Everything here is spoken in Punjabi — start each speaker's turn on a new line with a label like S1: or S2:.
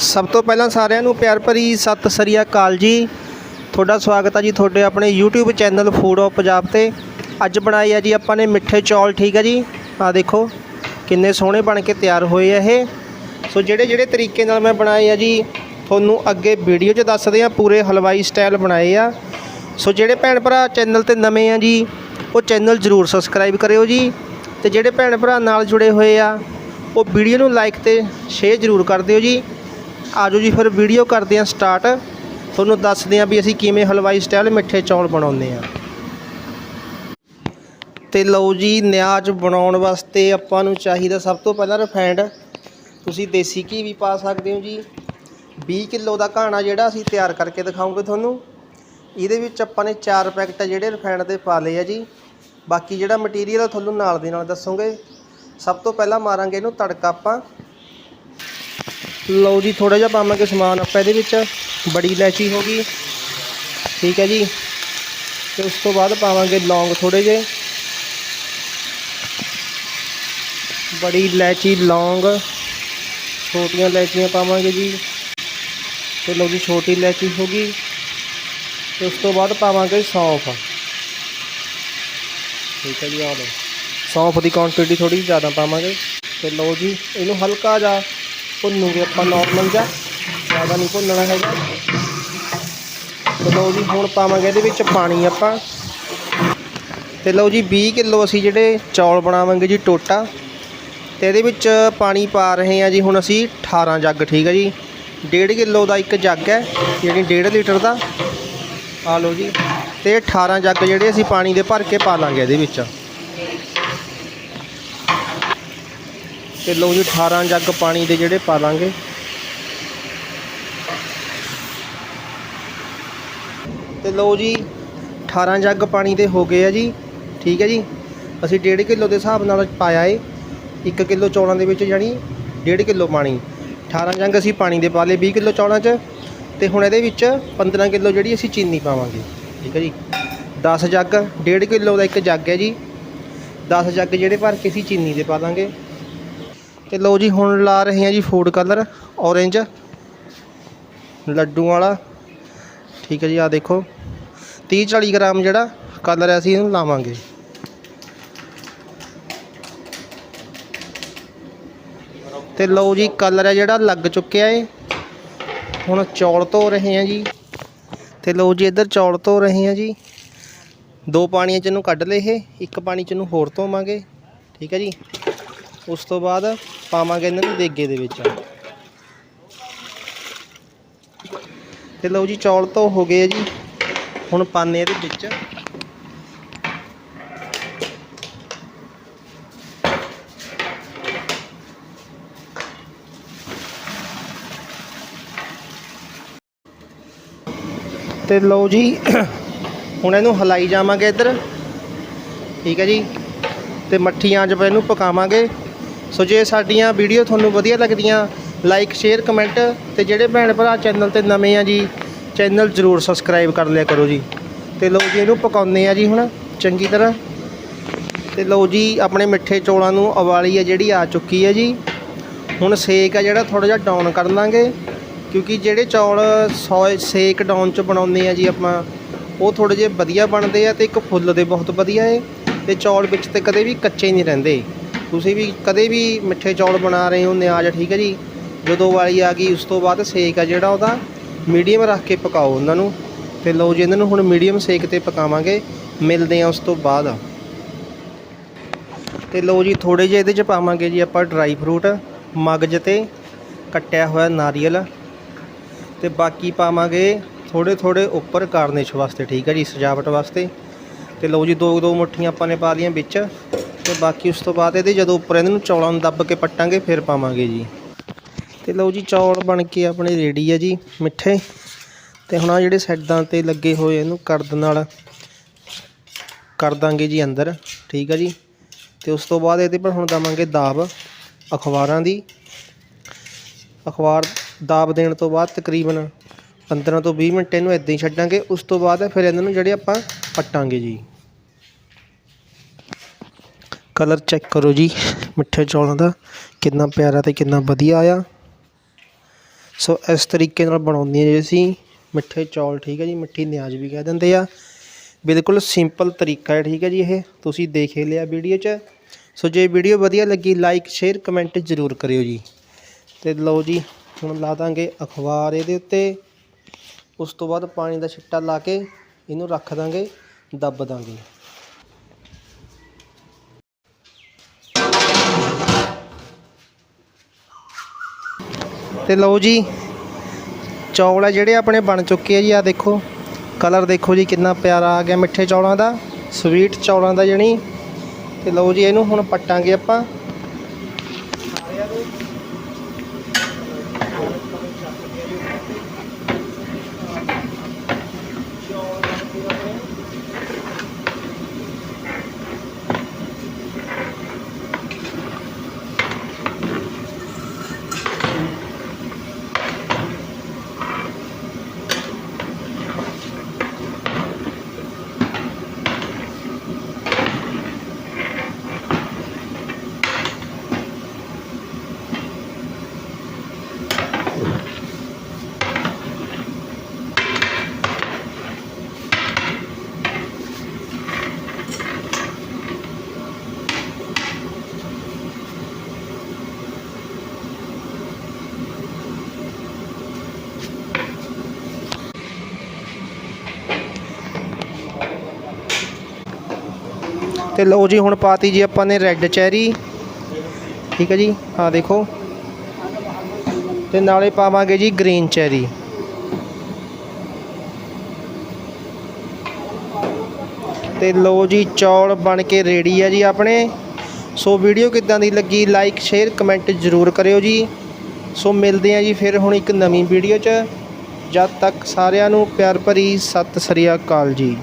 S1: ਸਭ ਤੋਂ ਪਹਿਲਾਂ ਸਾਰਿਆਂ ਨੂੰ ਪਿਆਰ ਭਰੀ ਸਤਿ ਸ੍ਰੀ ਅਕਾਲ ਜੀ। ਤੁਹਾਡਾ ਸਵਾਗਤ ਹੈ ਜੀ ਤੁਹਾਡੇ ਆਪਣੇ YouTube channel food of Punjab ਤੇ। ਅੱਜ ਬਣਾਏ ਆ ਜੀ ਆਪਾਂ ਨੇ ਮਿੱਠੇ ਚੌਲ, ਠੀਕ ਹੈ ਜੀ? ਆ ਦੇਖੋ, ਕਿੰਨੇ ਸੋਹਣੇ ਬਣ ਕੇ ਤਿਆਰ ਹੋਏ ਆ ਇਹ। ਸੋ ਜਿਹੜੇ ਜਿਹੜੇ ਤਰੀਕੇ ਨਾਲ ਮੈਂ ਬਣਾਏ ਆ ਜੀ, ਤੁਹਾਨੂੰ ਅੱਗੇ ਵੀਡੀਓ 'ਚ ਦੱਸਦੇ ਆ, ਪੂਰੇ ਹਲਵਾਈ ਸਟਾਈਲ ਬਣਾਏ ਆ। ਸੋ ਜਿਹੜੇ ਭੈਣ ਭਰਾ ਚੈਨਲ ਤੇ ਨਵੇਂ ਆ ਜੀ, ਉਹ ਚੈਨਲ ਜ਼ਰੂਰ ਸਬਸਕ੍ਰਾਈਬ ਕਰਿਓ ਜੀ। ਤੇ ਜਿਹੜੇ ਭੈਣ ਭਰਾ ਨਾਲ ਜੁੜੇ ਹੋਏ ਆ, ਉਹ ਵੀਡੀਓ ਨੂੰ ਲਾਈਕ ਤੇ ਸ਼ੇਅਰ ਜ਼ਰੂਰ ਕਰ ਦਿਓ ਜੀ। ਆਜੋ ਜੀ, ਫਿਰ ਵੀਡੀਓ ਕਰਦੇ ਹਾਂ ਸਟਾਰਟ ਤੁਹਾਨੂੰ ਦੱਸਦੇ ਹਾਂ ਵੀ ਅਸੀਂ ਕਿਵੇਂ ਹਲਵਾਈ ਸਟਾਈਲ ਮਿੱਠੇ ਚੌਲ ਬਣਾਉਂਦੇ ਹਾਂ। ਤੇ ਲਓ ਜੀ ਨਿਆਜ਼ ਬਣਾਉਣ ਵਾਸਤੇ ਆਪਾਂ ਨੂੰ ਚਾਹੀਦਾ ਸਭ ਤੋਂ ਪਹਿਲਾਂ ਰਿਫਾਈਂਡ ਤੁਸੀਂ ਦੇਸੀ ਘੀ ਵੀ ਪਾ ਸਕਦੇ ਹੋ ਜੀ। 20 ਕਿਲੋ ਦਾ ਘਾਣਾ ਜਿਹੜਾ ਅਸੀਂ ਤਿਆਰ ਕਰਕੇ ਦਿਖਾਉਂਗੇ ਤੁਹਾਨੂੰ। ਇਹਦੇ ਵਿੱਚ ਆਪਾਂ ਨੇ 4 ਪੈਕਟ ਜਿਹੜੇ ਰਿਫਾਈਂਡ ਦੇ ਪਾ ਲਏ ਆ ਜੀ। ਬਾਕੀ ਜਿਹੜਾ ਮਟੀਰੀਅਲ ਤੁਹਾਨੂੰ ਨਾਲ ਦੇ ਨਾਲ ਦੱਸੂਗੇ। ਸਭ ਤੋਂ ਪਹਿਲਾਂ ਮਾਰਾਂਗੇ ਇਹਨੂੰ ਤੜਕਾ ਆਪਾਂ। ਲਓ ਜੀ ਥੋੜਾ ਜਿਹਾ ਪਾਵਾਂਗੇ ਸਮਾਨ ਆਪਾਂ ਇਹਦੇ ਵਿੱਚ। ਬੜੀ ਇਲਾਇਚੀ ਹੋ ਗਈ। ਠੀਕ ਹੈ ਜੀ। ਤੇ ਉਸ ਤੋਂ ਬਾਅਦ ਪਾਵਾਂਗੇ ਲੌਂਗ ਥੋੜੇ ਜਿਹੇ। ਬੜੀ ਇਲਾਇਚੀ, ਲੌਂਗ, ਛੋਟੀਆਂ ਇਲਾਇਚੀਆਂ ਪਾਵਾਂਗੇ ਜੀ। ਤੇ ਲਓ ਜੀ, ਛੋਟੀ ਇਲਾਇਚੀ ਹੋ ਗਈ। ਤੇ ਉਸ ਤੋਂ ਬਾਅਦ ਪਾਵਾਂਗੇ ਸੌਂਫ। ਠੀਕ ਹੈ ਜੀ, ਆਹ ਲਓ। ਸੌਂਫ ਦੀ ਕੁਆਂਟੀਟੀ ਥੋੜੀ ਜ਼ਿਆਦਾ ਪਾਵਾਂਗੇ। ਤੇ ਲਓ ਜੀ, ਇਹਨੂੰ ਹਲਕਾ ਜਿਹਾ ਭੁੰਨੂਗੇ ਆਪਾਂ ਨਾਰਮਲ ਜਿਹਾ। ਜ਼ਿਆਦਾ ਨਹੀਂ ਭੁੰਨਣਾ ਹੈਗਾ। ਲਓ ਜੀ, ਹੁਣ ਪਾਵਾਂਗੇ ਇਹਦੇ ਵਿੱਚ ਪਾਣੀ ਆਪਾਂ। ਤੇ ਲਓ ਜੀ 20 ਕਿਲੋ ਅਸੀਂ ਜਿਹੜੇ ਚੌਲ ਬਣਾਵਾਂਗੇ ਜੀ ਟੋਟਾ। ਤੇ ਇਹਦੇ ਵਿੱਚ ਪਾਣੀ ਪਾ ਰਹੇ ਹਾਂ ਜੀ ਹੁਣ ਅਸੀਂ 18 ਜੱਗ, ਠੀਕ ਹੈ ਜੀ? 1.5 ਕਿਲੋ ਦਾ ਇੱਕ ਜੱਗ ਹੈ, ਯਾਨੀ 1.5 ਲੀਟਰ ਦਾ। ਆ ਲਓ ਜੀ, ਤੇ 18 ਜੱਗ ਜਿਹੜੇ ਅਸੀਂ ਪਾਣੀ ਦੇ ਭਰ ਕੇ ਪਾ ਲਾਂਗੇ ਇਹਦੇ ਵਿੱਚ। ਤੇ ਲਓ ਜੀ 18 ਜੱਗ ਪਾਣੀ ਦੇ ਜਿਹੜੇ ਪਾ ਲਾਂਗੇ ਤੇ ਲਓ ਜੀ 18 ਜੱਗ ਪਾਣੀ ਦੇ ਹੋ ਗਏ ਆ ਜੀ। ਠੀਕ ਹੈ ਜੀ? ਅਸੀਂ 1.5 ਕਿਲੋ ਦੇ ਹਿਸਾਬ ਨਾਲ ਪਾਇਆ ਏ। 1 ਕਿਲੋ ਚੌਲਾਂ ਦੇ ਵਿੱਚ ਜਾਨੀ 1.5 ਕਿਲੋ ਪਾਣੀ। 18 ਜੰਗ ਅਸੀਂ ਪਾਣੀ ਦੇ ਪਾ ਲਏ 20 ਕਿਲੋ ਚੌਲਾਂ 'ਚ। ਤੇ ਹੁਣ ਇਹਦੇ ਵਿੱਚ 15 ਕਿਲੋ ਜਿਹੜੀ ਅਸੀਂ ਚੀਨੀ ਪਾਵਾਂਗੇ। ਠੀਕ ਹੈ ਜੀ? 10 ਜੱਗ 1.5 ਕਿਲੋ ਦਾ ਇੱਕ ਜੱਗ ਹੈ ਜੀ। 10 ਜੱਗ ਜਿਹੜੇ ਭਰ ਕੇ ਅਸੀਂ ਚੀਨੀ ਦੇ ਪਾ ਲਾਂਗੇ ਤੇ ਲਓ ਜੀ, ਹੁਣ ਲਾ ਰਹੇ ਹਾਂ ਜੀ ਫੂਡ ਕਲਰ ਔਰੇਂਜ ਲੱਡੂ ਵਾਲਾ। ਠੀਕ ਹੈ ਜੀ ਆ ਦੇਖੋ। 30 40 ਗ੍ਰਾਮ ਜਿਹੜਾ ਕਲਰ ਹੈ, ਅਸੀਂ ਇਹਨੂੰ ਲਾਵਾਂਗੇ। ਤੇ ਲਓ ਜੀ ਕਲਰ ਹੈ ਜਿਹੜਾ ਲੱਗ ਚੁੱਕਿਆ ਏ। ਹੁਣ ਚੌਲ ਧੋ ਰਹੇ ਹਾਂ ਜੀ। ਤੇ ਲਓ ਜੀ, ਇੱਧਰ ਚੌਲ ਧੋ ਰਹੇ ਹਾਂ ਜੀ। ਦੋ ਪਾਣੀਆਂ ਚ ਇਹਨੂੰ ਕੱਢ ਲਏ ਇਹ, ਇੱਕ ਪਾਣੀ ਚ ਇਹਨੂੰ ਹੋਰ ਧੋਵਾਂਗੇ। ਠੀਕ ਹੈ ਜੀ। ਉਸ ਤੋਂ ਬਾਅਦ ਪਾਵਾਂਗੇ ਇਹਨਾਂ ਨੂੰ ਦੇਗੇ ਦੇ ਵਿੱਚ। ਤੇ ਲਓ ਜੀ, ਚੌਲ ਤੋਂ ਹੋ ਗਏ ਜੀ। ਹੁਣ ਪਾਣੇ ਇਹਦੇ ਵਿੱਚ। ਤੇ ਲਓ ਜੀ, ਹੁਣ ਇਹਨੂੰ ਹਲਾਈ ਜਾਵਾਂਗੇ ਇੱਧਰ। ਠੀਕ ਹੈ ਜੀ। ਤੇ ਮੱਠੀਆਂ 'ਚ ਇਹਨੂੰ ਪਕਾਵਾਂਗੇ। ਸੋ ਜੇ ਸਾਡੀਆਂ ਵੀਡੀਓ ਤੁਹਾਨੂੰ ਵਧੀਆ ਲੱਗਦੀਆਂ ਲਾਈਕ ਸ਼ੇਅਰ ਕਮੈਂਟ ਤੇ ਜਿਹੜੇ ਭੈਣ ਭਰਾ ਚੈਨਲ ਤੇ ਨਵੇਂ ਆ ਜੀ ਚੈਨਲ ਜ਼ਰੂਰ ਸਬਸਕ੍ਰਾਈਬ ਕਰ ਲਿਆ ਕਰੋ ਜੀ। ਤੇ ਲਓ ਜੀ, ਇਹਨੂੰ ਪਕਾਉਂਦੇ ਆ ਜੀ ਹੁਣ, ਚੰਗੀ ਤਰ੍ਹਾਂ। ਤੇ ਲਓ ਜੀ, ਆਪਣੇ ਮਿੱਠੇ ਚੌਲਾਂ ਨੂੰ ਉਬਾਲੀ ਆ ਜਿਹੜੀ ਆ ਚੁੱਕੀ ਹੈ ਜੀ। ਹੁਣ ਸੇਕ ਆ ਜਿਹੜਾ ਥੋੜਾ ਜਿਹਾ ਡਾਊਨ ਕਰ ਲਾਂਗੇ, ਕਿਉਂਕਿ ਜਿਹੜੇ ਚੌਲ ਸੌ ਸੇਕ ਡਾਊਨ ਚ ਬਣਾਉਂਦੇ ਆ ਜੀ ਆਪਾਂ, ਉਹ ਥੋੜੇ ਜਿਹੇ ਵਧੀਆ ਬਣਦੇ ਆ ਤੇ ਇੱਕ ਫੁੱਲਦੇ ਬਹੁਤ ਵਧੀਆ ਏ। ਤੇ ਚੌਲ ਵਿੱਚ ਤੇ ਕਦੇ ਵੀ ਕੱਚੇ ਨਹੀਂ ਰਹਿੰਦੇ। ਤੁਸੀਂ ਵੀ ਕਦੇ ਵੀ ਮਿੱਠੇ ਚੌਲ ਬਣਾ ਰਹੇ ਹੋ, ਨਿਆਜ਼, ਠੀਕ ਹੈ ਜੀ? ਜਦੋਂ ਵਾਲੀ ਆ ਗਈ, ਉਸ ਤੋਂ ਬਾਅਦ ਸੇਕ ਆ ਜਿਹੜਾ, ਉਹਦਾ ਮੀਡੀਅਮ ਰੱਖ ਕੇ ਪਕਾਓ ਉਹਨਾਂ ਨੂੰ। ਤੇ ਲਓ ਜੀ, ਇਹਨਾਂ ਨੂੰ ਹੁਣ ਮੀਡੀਅਮ ਸੇਕ ਤੇ ਪਕਾਵਾਂਗੇ। ਮਿਲਦੇ ਆ ਉਸ ਤੋਂ ਬਾਅਦ। ਤੇ ਲਓ ਜੀ ਥੋੜੇ ਜਿਹੇ ਇਹਦੇ ਚ ਪਾਵਾਂਗੇ ਜੀ ਆਪਾਂ ਡਰਾਈ ਫਰੂਟ ਮਗਜ ਤੇ ਕੱਟਿਆ ਹੋਇਆ ਨਾਰੀਅਲ। ਤੇ ਬਾਕੀ ਪਾਵਾਂਗੇ ਥੋੜੇ ਥੋੜੇ ਉੱਪਰ ਕਾਰਨਿਸ਼ ਵਾਸਤੇ, ਠੀਕ ਹੈ ਜੀ, ਸਜਾਵਟ ਵਾਸਤੇ। ਤੇ ਲਓ ਜੀ ਦੋ ਦੋ ਮੁੱਠੀਆਂ ਆਪਾਂ ਨੇ ਪਾ ਲਈਆਂ ਵਿੱਚ। ਤੇ ਬਾਕੀ ਉਸ ਤੋਂ ਬਾਅਦ ਇਹਦੇ ਜਦੋਂ ਉੱਪਰ ਇਹਨਾਂ ਨੂੰ ਚੌਲਾਂ ਨੂੰ ਦੱਬ ਕੇ ਪੱਟਾਂਗੇ, ਫਿਰ ਪਾਵਾਂਗੇ ਜੀ। ਤੇ ਲਓ ਜੀ, ਚੌਲ ਬਣ ਕੇ ਆਪਣੇ ਰੈਡੀ ਹੈ ਜੀ, ਮਿੱਠੇ। ਤੇ ਹੁਣ ਆ ਜਿਹੜੇ ਸਾਈਡਾਂ ਤੇ ਲੱਗੇ ਹੋਏ ਇਹਨੂੰ ਕਰਦ ਨਾਲ ਕਰ ਦਾਂਗੇ ਜੀ ਅੰਦਰ, ਠੀਕ ਆ ਜੀ। ਤੇ ਉਸ ਤੋਂ ਬਾਅਦ ਇਹਦੇ ਪਰ ਹੁਣ ਦਵਾਂਗੇ ਦਾਬ ਅਖਬਾਰਾਂ ਦੀ। ਅਖਬਾਰ ਦਾਬ ਦੇਣ ਤੋਂ ਬਾਅਦ ਤਕਰੀਬਨ 15 ਤੋਂ 20 ਮਿੰਟ ਇਹਨੂੰ ਇਦਾਂ ਹੀ ਛੱਡਾਂਗੇ। ਉਸ ਤੋਂ ਬਾਅਦ ਫਿਰ ਇਹਨਾਂ ਨੂੰ ਜਿਹੜੇ ਆਪਾਂ ਪੱਟਾਂਗੇ ਜੀ। ਕਲਰ ਚੈੱਕ ਕਰੋ ਜੀ, ਮਿੱਠੇ ਚੌਲਾਂ ਦਾ, ਕਿੰਨਾ ਪਿਆਰਾ ਤੇ ਕਿੰਨਾ ਵਧੀਆ ਆਇਆ। ਸੋ ਇਸ ਤਰੀਕੇ ਨਾਲ ਬਣਾਉਂਦੇ ਹਾਂ ਜੀ ਅਸੀਂ ਮਿੱਠੇ ਚੌਲ, ਠੀਕ ਹੈ ਜੀ, ਮਿੱਠੀ ਨਿਆਜ਼ ਵੀ ਕਹਿ ਦਿੰਦੇ ਆ। ਬਿਲਕੁਲ ਸਿੰਪਲ ਤਰੀਕਾ ਹੈ, ਠੀਕ ਹੈ ਜੀ ਇਹ, ਤੁਸੀਂ ਦੇਖ ਹੀ ਲਿਆ ਵੀਡੀਓ 'ਚ। ਸੋ ਜੇ ਵੀਡੀਓ ਵਧੀਆ ਲੱਗੀ ਲਾਈਕ ਸ਼ੇਅਰ ਕਮੈਂਟ ਜ਼ਰੂਰ ਕਰਿਓ ਜੀ। ਤੇ ਲਓ ਜੀ, ਹੁਣ ਲਾ ਦਾਂਗੇ ਅਖਬਾਰ ਇਹਦੇ ਉੱਤੇ। ਉਸ ਤੋਂ ਬਾਅਦ ਪਾਣੀ ਦਾ ਛਿੱਟਾ ਲਾ ਕੇ ਇਹਨੂੰ ਰੱਖ ਦਾਂਗੇ, ਦੱਬ ਦਾਂਗੇ। ਤੇ ਲਓ ਜੀ, ਚੌਲ ਆ ਜਿਹੜੇ ਆਪਣੇ ਬਣ ਚੁੱਕੇ ਆ ਜੀ ਆ ਦੇਖੋ ਕਲਰ ਦੇਖੋ ਜੀ, ਕਿੰਨਾ ਪਿਆਰਾ ਆ ਗਿਆ ਮਿੱਠੇ ਚੌਲਾਂ ਦਾ ਸਵੀਟ ਚੌਲਾਂ ਦਾ ਜਣੀ, ਤੇ ਲਓ ਜੀ, ਇਹਨੂੰ ਹੁਣ ਪੱਟਾਂਗੇ ਆਪਾਂ। ਤੇ ਲਓ ਜੀ, ਹੁਣ ਪਾਤੀ ਜੀ ਆਪਾਂ ਨੇ ਰੈੱਡ ਚੈਰੀ ਠੀਕ ਹੈ ਜੀ ਆ ਦੇਖੋ। ਤੇ ਨਾਲੇ ਪਾਵਾਂਗੇ ਜੀ ਗ੍ਰੀਨ ਚੈਰੀ ਤੇ ਲਓ ਜੀ, ਚੌਲ ਬਣ ਕੇ ਰੈਡੀ ਆ ਜੀ ਆਪਣੇ। ਸੋ ਵੀਡੀਓ ਕਿੱਦਾਂ ਦੀ ਲੱਗੀ ਲਾਈਕ ਸ਼ੇਅਰ ਕਮੈਂਟ ਜ਼ਰੂਰ ਕਰਿਓ ਜੀ। ਸੋ ਮਿਲਦੇ ਆ ਜੀ ਫਿਰ ਹੁਣ ਇੱਕ ਨਵੀਂ ਵੀਡੀਓ 'ਚ। ਜਦ ਤੱਕ ਸਾਰਿਆਂ ਨੂੰ ਪਿਆਰ ਭਰੀ ਸਤਿ ਸ੍ਰੀ ਅਕਾਲ ਜੀ।